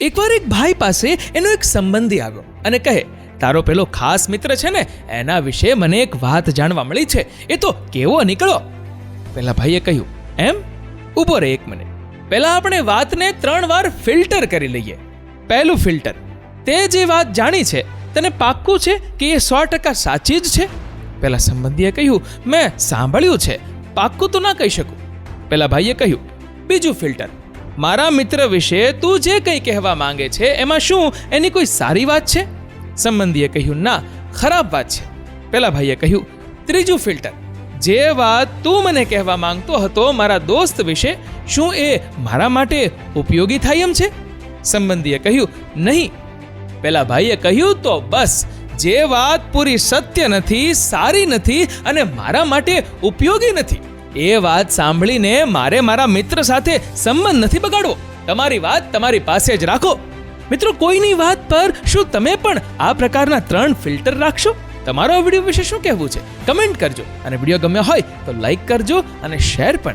એકવાર એક ભાઈ પાસે એનો એક સંબંધી આવ્યો અને કહે, તારો પેલો ખાસ મિત્ર છે ને, એના વિશે મને એક વાત જાણવા મળી છે. એ તો કેવો નીકળો પેલા ભાઈએ કહ્યું, એમ? ઊભો રહે એક મિનિટ પહેલાં આપણે વાતને ત્રણ વાર ફિલ્ટર કરી લઈએ. પહેલું ફિલ્ટર, તે જે વાત જાણી છે, તને પાક્કું છે કે એ સો ટકા સાચી જ છે? પેલા સંબંધીએ કહ્યું, મેં સાંભળ્યું છે, પાક્કું તો ના કહી શકું. પેલા ભાઈએ કહ્યું, બીજું ફિલ્ટર મારા મિત્ર વિશે તું જે કંઈ કહેવા માંગે છે, એમાં શું? એની કોઈ સારી વાત છે? સંબંધીએ કહ્યું, ના, ખરાબ વાત છે. પેલા ભાઈએ કહ્યું, ત્રીજું ફિલ્ટર. જે વાત તું મને કહેવા માંગતો હતો, મારા દોસ્ત વિશે, શું એ મારા માટે ઉપયોગી થાય એમ છે? સંબંધીએ કહ્યું, નહીં. પેલા ભાઈએ કહ્યું, તો બસ. જે વાત પૂરી સત્ય નથી, સારી નથી અને મારા માટે ઉપયોગી નથી. એ વાત સાંભળીને મારે મારા મિત્ર સાથે સંબંધ નથી બગાડવો. તમારી વાત તમારી પાસે જ રાખો. મિત્રો, કોઈની વાત પર શું તમે પણ આ પ્રકારના ત્રણ ફિલ્ટર રાખશો? તમારો આ વીડિયો વિશે શું કહેવું છે? કમેન્ટ કરજો. અને વીડિયો ગમ્યો હોય તો લાઈક કરજો અને શેર પણ.